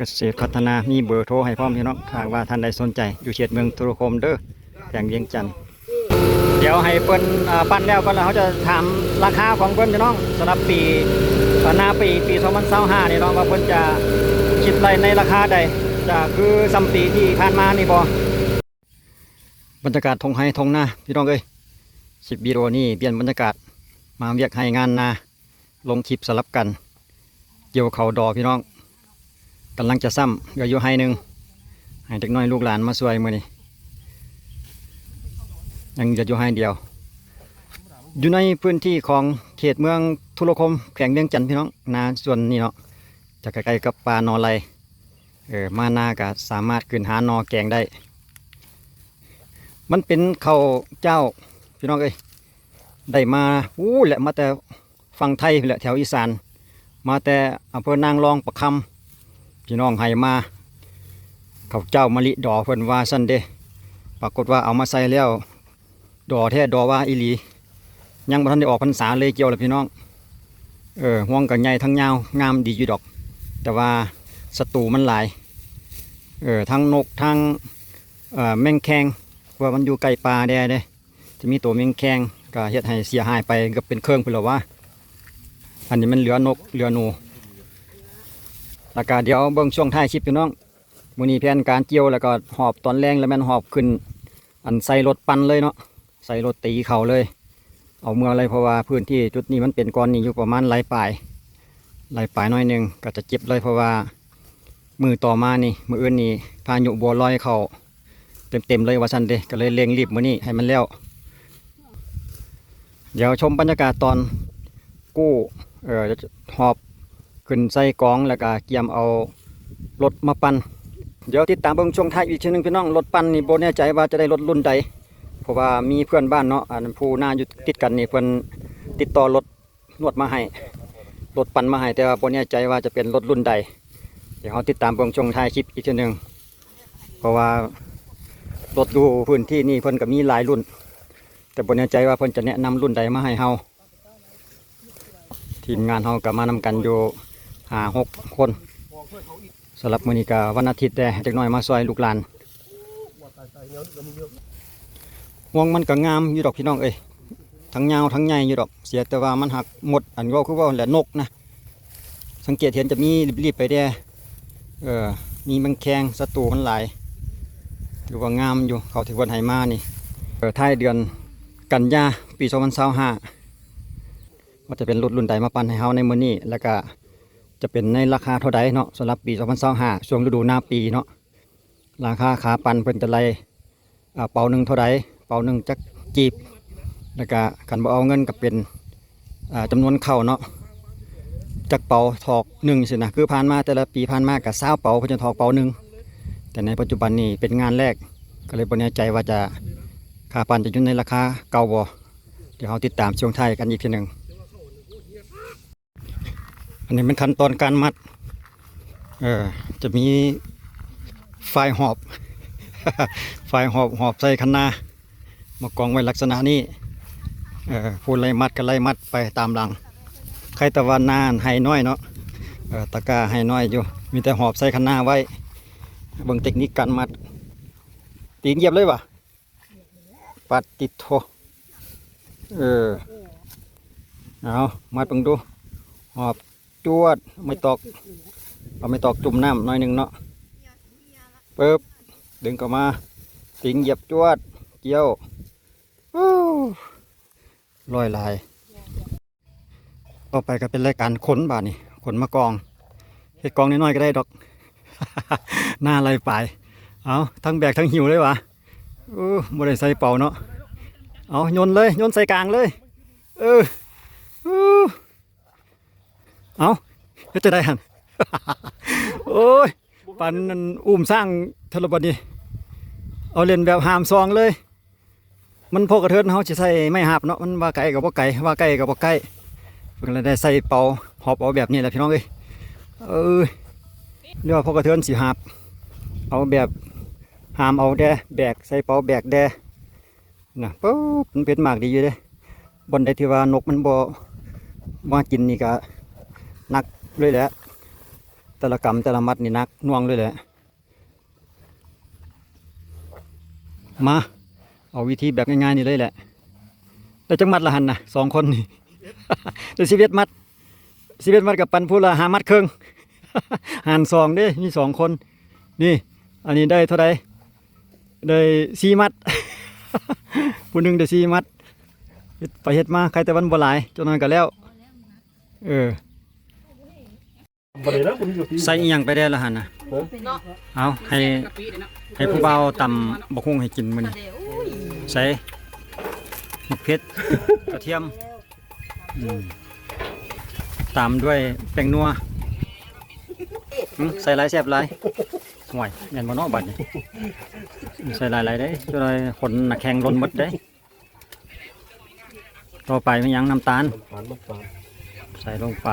เกษตรพัฒนามีเบอร์โทรให้พร้อมพี่น้องหากว่าท่านใดสนใจ อยู่เขตเมืองตุรคมเด้อแขวงเวียงจันทน์เดี๋ยวให้เปิ้นอ่าปั้นแล้วก็แล้วเขาจะถามราคาของเปิ้นพี่น้องสำหรับปีหน้าปีปี2025นี่เนาะว่าเปิ้นจะคิดอะไรในราคาใดจะคือซัมปีที่ผ่านมานี่บ่บรรยากาศทงไห้ทงหน้าพี่น้องเอ้ยสิบวิดีโอนี่เปลี่ยนบรรยากาศมาเวียกให้งานนาลงคลิปสลับกัน เกี่ยวเขาดอพี่น้อง กำลังจะซ้ำเหลือยู่ให้หนึ่งให้เด็กน้อยลูกหลานมาช่วยมือนี้ยังจะอยู่ให้เดียว อยู่ในพื้นที่ของเขตเมืองทุรคมแขวงเวียงจันทน์พี่น้องนาส่วนนี้เนาะจะใกล้ๆกับปลานอไลเออมานาก็สามารถขึ้นหานอแกงได้ มันเป็นเขาเจ้าพี่น้องเอ้ยได้มาอู้แหละมาแต่ฝั่งไทยแหละแถวอีสาน มาแต่อำเภอนางรองประคำ พี่น้องให้มาเขาเจ้ามะลิดอเพิ่นว่าซั่นเด้ปรากฏว่าเอามาใส่แล้ว ดอแท้ดอว่าอีหลี ยังบ่ทันได้ออกพรรษาเลยเกี่ยวเลยพี่น้อง เออห่วงกับใหญ่ทั้งยาว งามดีอยู่ดอก แต่ว่าศัตรูมันหลาย เออทั้งนกทั้งแมงแคงว่ามันอยู่ใกล้ปลาแดเด้จะมีตัวแมงแคงก็เฮ็ดให้เสียหายไปก็เป็นเครื่องเพิ่นแล้วว่า อันนี้มันเหลือนกเหลือหนู แล้วก็เดี๋ยวเบิ่งช่วงท้ายคลิปพี่น้องมือนี้แผนการเกี่ยวแล้วก็หอบตอนแรงแล้วแม่นหอบขึ้น อันใส่รถปั่นเลยเนาะใส่รถตีเขาเลย เอาเมื่ออะไรเพราะว่าพื้นที่จุดนี้มันเป็นก้อนนี้อยู่ประมาณไหลปลายไหลปลายน้อยหนึงก็จะเจ็บเลยเพราะว่ามือต่อมานี่มืออื่นนี่พายุบัวลอยเขาเต็มๆเลยว่าซั่นเดก็เลยเร่งรีบมือนี้ให้มันแล้วเดี๋ยวชมบรรยากาศตอนกู้เออหอบ ขึ้นใส่กองแล้วก็เกียมเอารถมาปั่นเดี๋ยวติดตามเบิ่งช่วงท้ายอีกทีหนึ่งพี่น้องรถปั่นนี่บ่แน่ใจว่าจะได้รถรุ่นใดเพราะว่ามีเพื่อนบ้านเนาะอันผู้หน้าอยู่ติดกันนี่เพิ่อนติดต่อรถนวดมาให้รถปั่นมาให้แต่ว่าบ่แน่ใจว่าจะเป็นรถรุ่นใด เดี๋ยวเราติดตามเบิ่งช่วงท้ายคลิปอีกทีหนึ่งเพราะว่ารถดูพื้นที่นี่เพิ่อนก็มีหลายรุ่น แต่บ่แน่ใจว่าเพิ่อนจะแนะนำรุ่นใดมาให้เฮาทีมงานเรากับมานำกันอยู่ หาหกคนสำหรับมื้อนี้ก็วันอาทิตย์แต่เด็กน้อยมาซอยลูกหลานห่วงมันก็งามอยู่ดอกพี่น้องเอ้ยทั้งยาวทั้งใหญ่อยู่ดอกเสียแต่ว่ามันหักหมดอันก็คือว่าแหละนกนะสังเกตเห็นจะมีรีบๆไปแด่เออมีแมังแคงศัตรูมันหลายถือว่างามอยู่เขาถือวันไหมานี่เออท้ายเดือนกันยาปี2025ว่าจะเป็นรถรุ่นใดมาปั่นให้เฮาในมื้อนี้แล้วก็ จะเป็นในราคาเท่าใดเนาะสำหรับปี2025ช่วงฤดูหน้าปีเนาะราคาขาปันเพิ่นจะไล่อ่าเป่าหนึ่งเท่าใดเป่าหนึ่งจักจีบแล้วก็คันบ่เอาเงินก็เป็นอ่าจำนวนเข้าเนาะจักเป่าถอกหนึ่งสินะคือผ่านมาแต่ละปีผ่านมาก็20เป่าเพิ่นจะถอกเป่าหนึ่งแต่ในปัจจุบันนี้เป็นงานแรกก็เลยบ่แน่ใจว่าจะค่าปันจะอยู่ในราคาเก่าบ่เดี๋ยวเราติดตามช่วงไทยกันอีกทีหนึ่ง อันนี้เป็นขั้นตอนการมัด เออ จะมีไฟหอบ ไฟหอบหอบใส่คันนามากองไว้ลักษณะนี้ เออพูดไล่มัดก็ไล่มัดไปตามหลัง ใครตะวันนานให้น้อยเนาะ เออตะกาให้น้อยอยู่ มีแต่หอบใส่คันนาไว้เบิ่งเทคนิคการมัด ตีนเหยียบเลยวะปัดติดโทเออ เอา มัดเบิ่งดู หอบ จวดไม่ตอกเอาไม่ตอกจุ่มน้ำหน่อยหนึ่งเนาะปึ๊บดึงเข้ามาติงเหยียบจวดเกี่ยวฮู้ลอยลาย ต่อไปก็เป็นรายการขนบาทนี่ขนมากองเห็ดกองน้อยๆก็ได้ดอก หน้าไรปลายเอาทั้งแบกทั้งหิวเลยวะอู้บ่ได้ใส่เป่าเนาะเอาโยนเลยโยนใส่กลางเลย เออ เอาเฮ็ดจะได้หันโอ้ยปันนั่นอุ้มสร้างทรบดนี่เอาเล่นแบบหามซองเลย มันพอกระเทินเขาจะใส่ไม่หับเนาะมันว่าไก่กับว่าไก่ว่าไก่กับว่าไก่เพิ่นเลยได้ใส่เป่าหอบเอาแบบนี้แหละพี่น้องเอ้ยเออเรียกว่าพอกระเทินสีหับเอาแบบหามเอาแดแบกใส่เป่าแบกแดนะปุ๊บมันเป็นหมากดีอยู่เด้บนใดที่ว่านกมันบ่มากินนี่ก็ห นักเลยแหละแต่ละกรรมแต่ละมัดนี่นักน่วงเลยแหละมาเอาวิธีแบบง่ายๆนี่เลยแหละแต่จังมัดละหันนะสองคนนี่แต่สิเวตมัดสิเวตมัดกับปันพูละหามัดเครึ่องหันสองเด้มีสองคน นี่ อันนี้ได้เท่าไหร่ได้สี่มัดผู้หนึ่งได้สี่มัดเฮ็ดไปเฮ็ดมาใครแต่วันบ่หลายจนนั้นก็แล้ว เออ บ่ได้แล้วคุณอยู่ที่ใส่อีหยังไปได้ละหันนะเอาให้ให้ผู้เบาวตำบกฮุ่งให้กินมื้อนี้ใส่มะเขือกระเทียมอืมตามด้วยแป้งนัวหึใส่หลายแซ่บหลายห่วยแม่นบ่เนาะบัดนี้ใส่หลายๆเด้จนเลยคนน่ะแข่งล้นหมดเด้ต่อไปมันหยังน้ำตาลผ่านมาผ่านใส่ลงไป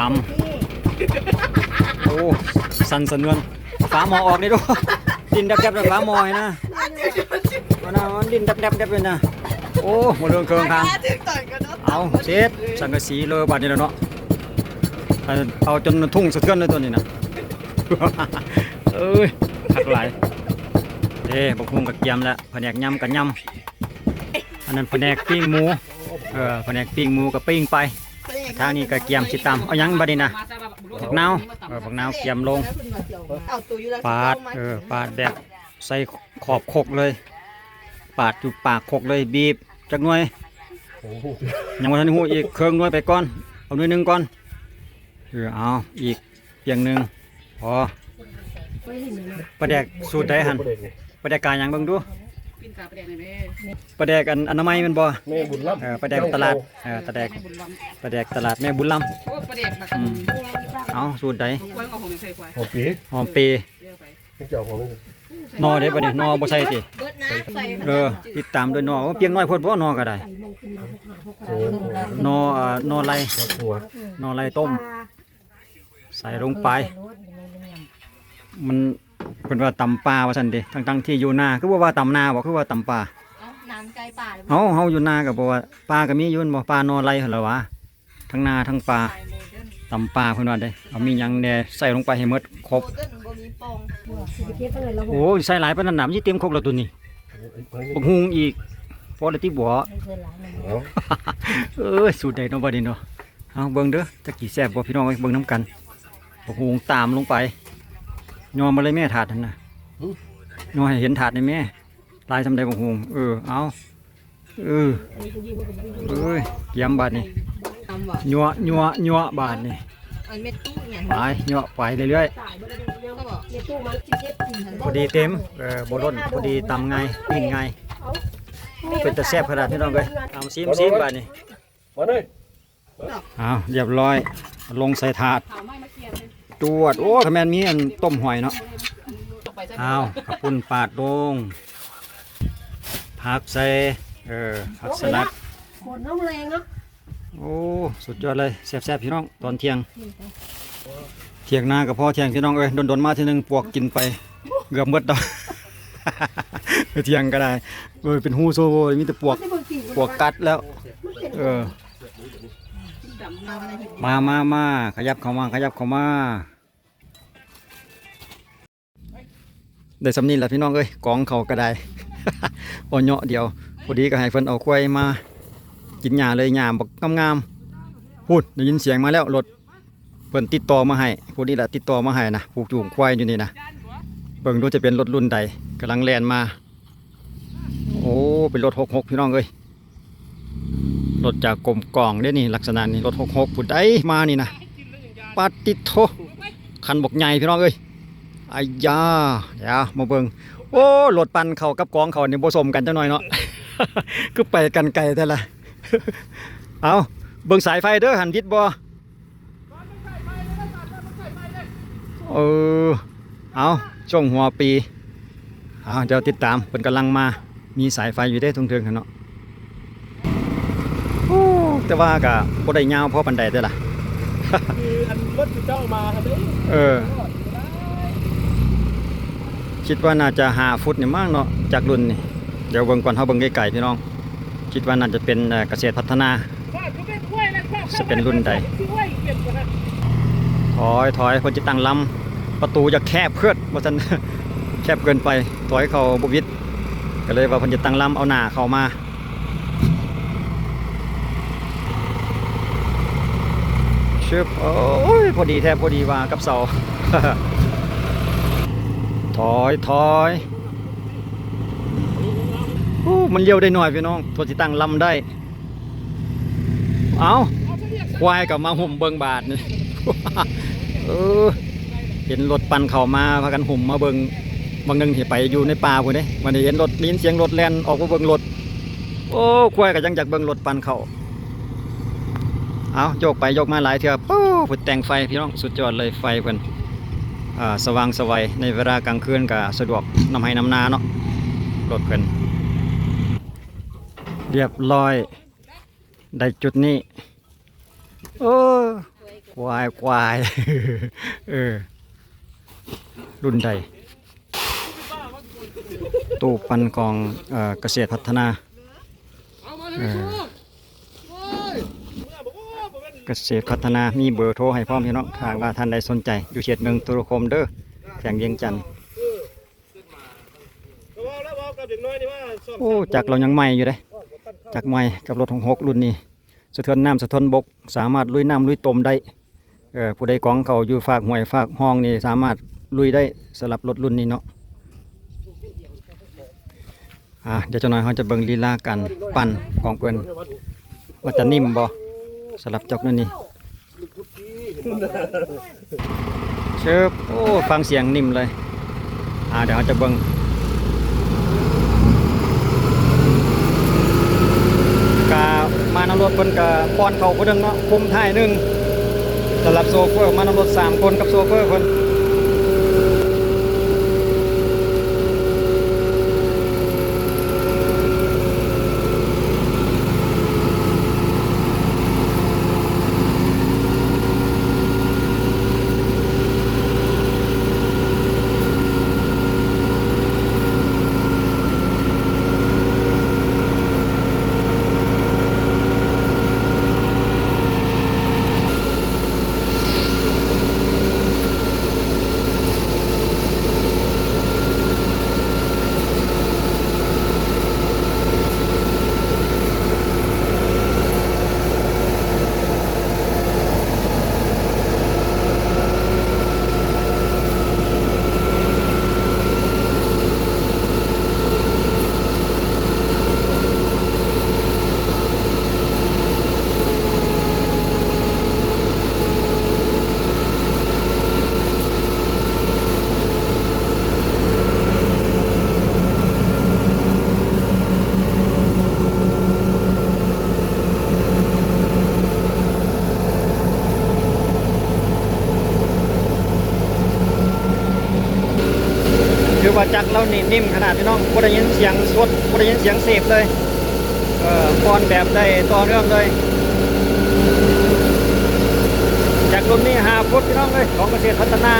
ตำโอ้สั่นสะเนือนฝาหมอออกนี่ดูดินดับดับๆเลยฝาหมอให้นะมันนะมันดินดับดับดับเลยนะโอ้มาเรื่องเครื่องทางเอาเช็ดสังกะสีเลยบาดนี้แล้วเนาะเอาจนทุ่งสะเทือนเลยตัวนี้นะเอ้ยหักหลเอ้บกฮุงกับเกียมแล้วแผนกยำกับยำอันนั้นแผนกปิ้งหมูเออแผนกปิ้งหมูกับปิ้งไป ทางนี้ก็เกียมชิตามเอาหยังบัดนี้นะผักนาวเออผักนาวเกียมลงปาดเออปาดแบบใส่ขอบคกเลย ปาดอยู่ปากคกเลยบีบจักหน่วยยังไม่ทันหูอีกเครื่องหน่วยไปก่อนเอาหน่วยหนึ่งก่อนเออเอาอีกเพียงหนึ่งพอประแดกสูตรใดหันบ่นประแดกกายหยังเบิ่งดู กินกาประเด็นเลยแม่ประแดกอันอนามัยแมันบ่แม่บุญรับเออประแดกตลาดเออประแดกให้บุญล้ประแดกตลาดแม่บุญลำโอ้ประเด็นแบบำอืมเอาสูตรใดควายเอาของใส่ควายหอมปีหอมเปรย์เดี๋ยวไปให้เจ้าของนี่นอเด้บัดนี้นอบ่ใช่ติเบิดน้ำใส่เออติดตามด้วยนอว่าเพียงน้อยโพดบ่นอก็ได้โอ้โหนอเอ่อนอไรหัวนอไรต้ม ใส่ลงไป มัน เพิ่นว่าตำปลาว่าซั่นเด้ทั้งๆที่อยู่นาคือบ่ว่าตำนาบ่คือว่าตำปลาเอาน้ำไก่ป่าเลยเฮาเฮาอยู่นาก็บ่ว่าปลาก็มีอยู่นั่นบ่ปลานอไรหั่นล่ะวะทั้งนาทั้งปลาตำปลาเพิ่นว่าเด้เอามีหยังแหน่ใส่ลงไปให้หมดครบโต้นบ่มีปองโอ้ยใส่หลายปานนั้นน่ะมันสิเต็มครกแล้วตัวนี้เอ้ยบักฮุงอีกพอได้ที่บ่เอาเอ้ยสูตรใดเนาะบัดนี้เนาะเอาเบิ่งเด้อจักกี่แซ่บบ่พี่น้องเอ้ยเบิ่งน้ำกันบักฮุงตามลงไป ยอมมาเลยแม่ถาดนั่นน่ะยอให้เห็นถาดในแม่ ลายทำได้บักฮุงเออ เอาเออเอ้ยเยี่ยมบาดนี่ทำบ่ยัวยัวยัวบาดนี่อันเม็ดตู้เนี่ยไปยัวไปเรื่อยก็บอกๆพอดีเต็มเออบ่ล้นพอดีตำไงปิ้งไงเป็นตะแซ่บขนาดพี่น้องเอ้ยเอาซิมซิมบาดนี่มาเลยเอาเรียบร้อยลงใส่ถาด เผาไม้มาเคี่ยวเลยจวด โอ้ขแมนมีอันต้มหอยเนาะตกไปใส่เอาขับปุ่นปาดลงผักใส่เออผักสลัดขนน้ำแรงเนาะโอ้สุดยอดเลยแซ่บๆพี่น้องตอนเที่ยง เที่ยงหน้ากับพ่อเที่ยงพี่น้องเอ้ยโดนๆมาทีหนึงปวกกินไปเกือบหมดดอกเที่ยงก็ได้เอ้ยเป็นหูโซ่โว้ยมีแต่ปวกไม่เบิ่งกี่ปวกกัดแล้ว เออดำมาในหินมามามาขยับเข้ามาขยับเข้ามา ได้สำนีแหละพี่น้องเอ้ยกองเขาก็ได้พอเหาะเดียวพอดีก็ให้เพิ่นเอาควายมา กินหญ้าเลยหญ้าบักงามๆพูดได้ยินเสียงมาแล้วรถเพิ่นติดต่อมาให้ผู้นี้แหละติดต่อมาให้นะผูกจูงควายอยู่นี่นะเบิ่งดูจะเป็นรถรุ่นใดกำลังแล่นมา โอ้เป็นรถหกหกพี่น้องเอ้ยรถจากกรมกล่องเด้นี่ลักษณะนี้รถหกหกผู้ใดมานี่นะปาติดโทคันบกใหญ่พี่น้องเอ้ย อายาเดี๋ยวมาเบิ่งโอ้รถปั่นเขากับกองเขานี่ผสมกันจังหน่อยเนาะคือไปกันไกลแต่ละเอาเบิ่งสายไฟเด้อหันทิศบ่เออเอาช่วงหัวปีเอาเดี๋ยวติดตามเพิ่นกำลังมามีสายไฟอยู่ได้ทงเทิงกันเนาะโอ้แต่ว่าก็บ่ได้ยาวพอปานใดเด้อล่ะคืออันรถเจ้ามาครับเด้เออ คิดว่าน่าจะหาฟุตนี่มากเนาะจากรุ่นนี่เดี๋ยวเบิ่งก่อนเฮาเบิ่งไกลๆพี่น้อง คิดว่าน่าจะเป็นเกษตรพัฒนาจะเป็นรุ่นใดถอยถอยคนจะตั้งลำประตูจะแคบเพื่อนว่าฉันแคบเกินไปถอยเขาบุวิดก็เลยว่าคนจะตั้งลำเอาหน้าเข้ามาชึบโอ้ยพอดีแทบพอดีว่ากับเสา ถอยถอยโอ้มันเลี้ยวได้หน่อยพี่น้องตัวจิตั้งลำได้ เอาควายกับมาหุ่มเบิงบาทนี่เออเห็นรถปั่นเข้ามาพากันหุ่มมาเบิงบางนึงที่ไปอยู่ในป่าพุ่นเด้วันนี้เห็นรถได้ยินเสียงรถแล่นออกมาเบิงรถโอ้ควายก็ยังจากเบิงรถปั่นเข้าเอาโยกไปโยกมาหลายเทื่อปู้ผุดแต่งไฟพี่น้องสุดยอดเลยไฟเพิ่นอ่า สว่างสวัยในเวลากลางคืนก็สะดวกนำให้นำนาเนาะรถเพิ่นเรียบร้อยได้จุดนี้โอ้ควายควายเออรุ่นใดตู้ปันกองเกษตรพัฒนาเออ กษตรพัฒนามีเบอร์โทรให้พร้อมพี่น้องถ้าว่าท่านใดสนใจ อยู่เขตเมืองตุรคมเด้อแข่งเวียงจันทน์โอ้จักเรายังใหม่อยู่เด้จักใหม่กับรถของหกรุ่นนี้สะเทือนน้ำสะเทือนบก สามารถลุยน้ำลุยตมได้เออผู้ใดกองเขาอยู่ฝากห้วยฝากห้องนี่สามารถลุยได้สำหรับรถรุ่นนี้เนาะอะเดี๋ยวจะหน่อยเขาจะเบิ่งลีลากันปั่นของเพื่อนว่าจะนิ่มบ่ สำหรับจอกนั่นนี่เชิบโอ้ฟังเสียงนิ่มเลย อ่าเดี๋ยวเขาจะเบิ้งกามานำรถเพิ่นกับป้อนเขาคนหนึงเนาะคุมท้ายหนึงสำหรับโซเฟอร์มานำรถสามคนกับโซเฟอร์เพิ่น นิ่มขนาดพี่น้องบ่ได้ยินเสียงสดบ่ได้ยินเสียงเสพเลยเอ่อฟอนแบบได้ต่อเนื่องเลยจากรุ่นนี้หาฟุตพี่น้องเลยของเกษตรพัฒนา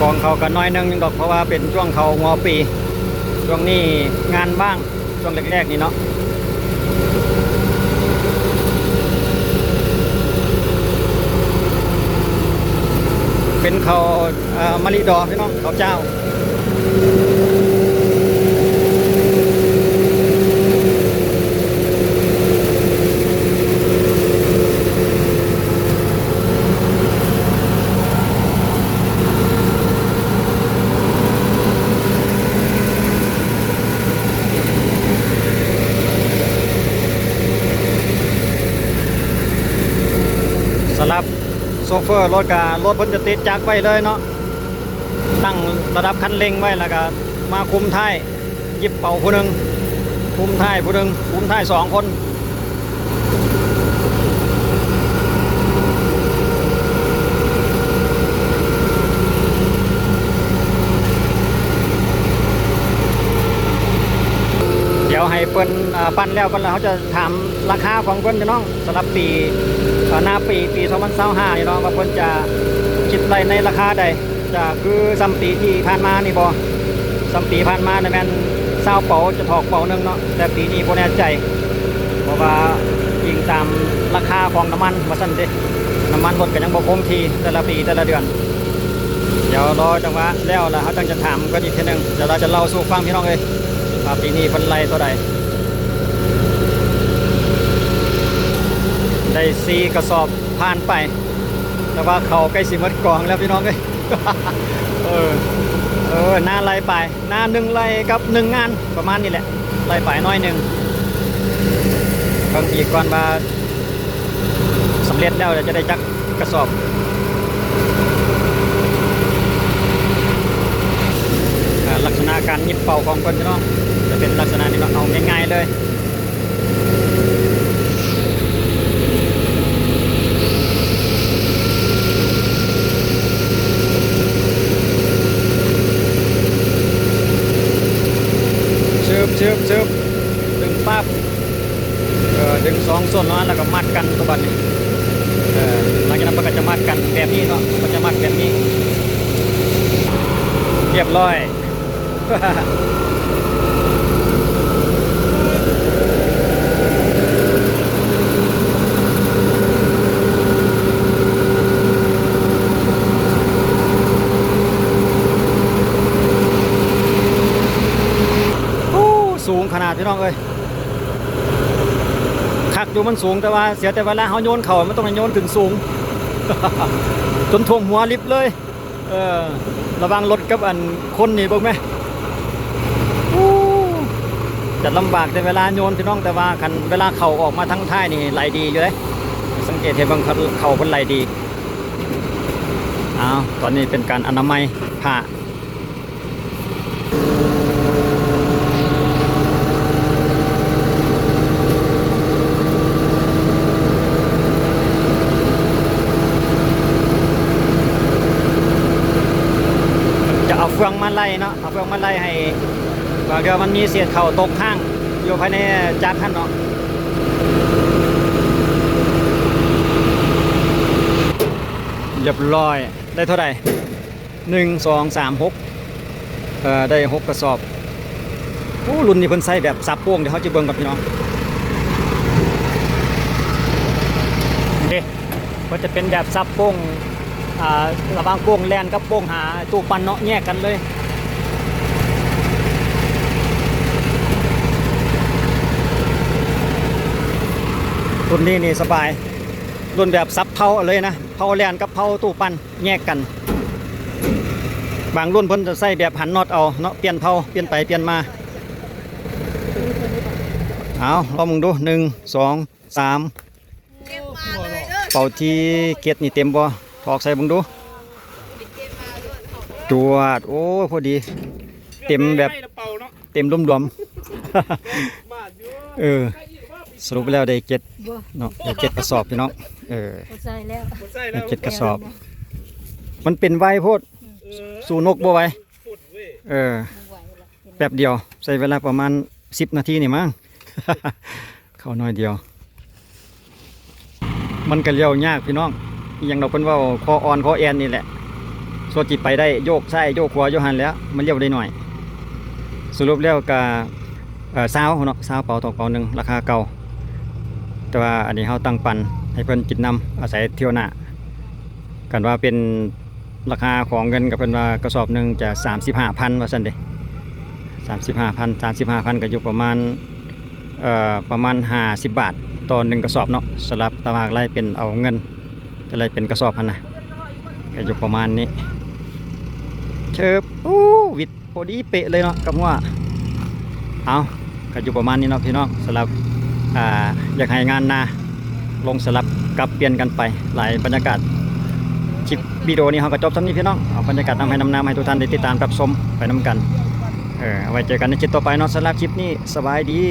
กองเขากั นน้อยหนึงดอกเพราะว่าเป็นช่วงเขางอปี ช่วงนี้งานบ้างช่วงแรกๆนี่เนาะเป็นเขามะลิดอกพี่น้องเขาเจ้า สำหรับ โซเฟอร์รถกับรถพิ่นจะติดจักรไว้เลยเนาะตั้งระดับคันเร่งไว้แล้วก็มาคุมท้ายยิบเป่าผู้หนึ่งคุมท้ายผู้หนึ่งคุมท้ายสองคนเดี๋ยวให้เปิ้นปั้นแล้วเปิ้นแล้วเขาจะถามราคาของเปิ้นพี่น้องสำหรับปี อหน้าปีปี2025นี่เนาะว่าเพิ่นจะคิดไรในราคาใดจะคือซัมปีที่ผ่านมานี่บ่ซัมปีผ่านมาเนี่แม่นเศร้าเป๋าจะถอกเป๋านึงเนาะแต่ปีนี้บ่แน่ใจเพราะว่ายิงตามราคาของน้ำมันว่าซั่นเด้น้ำมันรถก็ยังบ่คงที่แต่ละปีแต่ละเดือน เดี๋ยวรอจังหวะแล้วล่ะเขาจังจะถามกันอีกทีนึงเดี๋ยวเราจะเล่าสู่ฟังพี่น้องเอ้ยว่าปีนี้เพิ่นไล่ตัวใด ได้ซีกระสอบผ่านไป แต่ว่าเขาใกล้สิหมดกองแล้วพี่น้องเอ้ยเออเออหน้าไล่ไปหน้าหนึ่งไล่กับหนึ่งงานประมาณนี้แหละไล่ไปน้อยหนึ่งบางทีก่อนมาสำเร็จแล้วจะได้จักกระสอบลักษณะการยิบเป่าของคนพี่น้องจะเป็นลักษณะนี้เนาเอาง่ายๆเลย ชึบชึบชึบดึงปั๊บดึงสองส่วนเนาะแล้วก็มัดกันตัวบัดนี้เออหลังจากนั้นมันก็จะมัดกันแบบนี้เนาะมันจะมัดแบบนี้ เรียบร้อย โอ้สูงข นาดพี่น้องเอ้ยคักอยู่มันสูงแต่ว่าเสียแต่เวลาเขาโยนเข่ามันต้องโยนขึ้นสูง จนท่วมหัวลิฟต์เลย เออระวังรถกับอันคนนี่บิ่งไหมอู้จะลำบากแต่เวลาโยนพี่น้องแต่ว่าคันเวลาเข่าออกมาทั้งท้ายนี่ไหลดีอยู่เลยสังเกตเห็นบางคนเข่าเป็นไหลดีอ้าวตอนนี้เป็นการอนามัยผ้า เฟืองมาไล่เนาะเอาเฟืองมาไล่ให้เดียวมันมีเศษเข่าตกข้างอยู่ภายในจานท่านเนาะเรียบร้อยได้เท่าไหร่หนึ่งสองสามหกเอ่อได้หกกระสอบโอ้รุ่นนี้เพิ่นใส่แบบสับโป้งเดี๋ยวเขาจะเบิ่งกับพี่น้องเด้ก็จะเป็นแบบสับโป้ง ระหว่างโป้งแลนกับโป้งหาตู้ปันเนาะแยกกันเลยรุ่นนี้นี่สบายรุ่นแบบซับเผาเลยนะเผาแลนกับเผาตู้ปันแยกกัน บางรุ่นเพิ่นจะใส่แบบหันน็อตเอาเนาะเปลี่ยนเผาเปลี่ยนไปเปลี่ยนมาเอาลองมึงดูหนึ่งสองสามเก็บมาเลยเด้อเป่าที่เกียรนี่เต็มบ่ ถอกใส่เบึงดูเก็บมาด้วยเขาจวดโอ้พอดี เต็มแบบให้น้ำเป่าเนาะเต็มรวมบาดอยู่ๆเออสรุปแล้วได้เจ็ดเนาะได้เจ็ดกระสอบพี่น้องเออใส่แล้วหมดไส้ได้แล้วเจ็ดกระสอบ มันเป็นไวโพดเออสู่นกบ่ไหวฝุ่นเว้ยเออแป๊บเดียวใช้เวลาประมาณสิบนาทีนี่มั้งเข้าน้อยเดียว มันก็เลี้ยวยากพี่น้องอห ยังเราเป็นว่าคออ่อนคอแอนนี่แหละส่วนจิตไปได้โยกซ้โยกขวาโยหันแล้ว มันเลี้ยวได้หน่อย สรุปแล้วก็เอ่อซาวเนาะซาวเป่าตอกเป่าหนึ่งราคาเก่า แต่ว่าอันนี้เขาตั้งปันให้เพิ่นกินน้ำอาศัยเที่ยวหน้ากันว่าเป็นราคาของเงินกับเพิ่นว่ากระสอบหนึ่งจะสามสิบห้าพันว่าสันเดสามสิบห้าพันสามสิบห้าพันก็อยู่ประมาณเอ่อประมาณห้าสิบบาทต่อหนึ่งกระสอบเนาะสลับตารางไล่เป็นเอาเงิน จะไล่เป็นกระสอบพันนะก็อยู่ประมาณนี้เชิบอู้วิดพอดีเป๊ะเลยเนาะกับว่าเอาก็อยู่ประมาณนี้เนาะพี่น้องสำหรับอ่าอยากให้งานนาลงสลับกลับเปลี่ยนกันไปหลายบรรยากาศคลิปวิดีโอนี้เราก็จบสำนี้พี่น้องเอาบรรยากาศนำให้นำนำให้ทุกท่านได้ติดตามรับชมไปน้ำกันเออไว้เจอกันในคลิปต่อไปเนาะสำหรับคลิปนี้สบายดี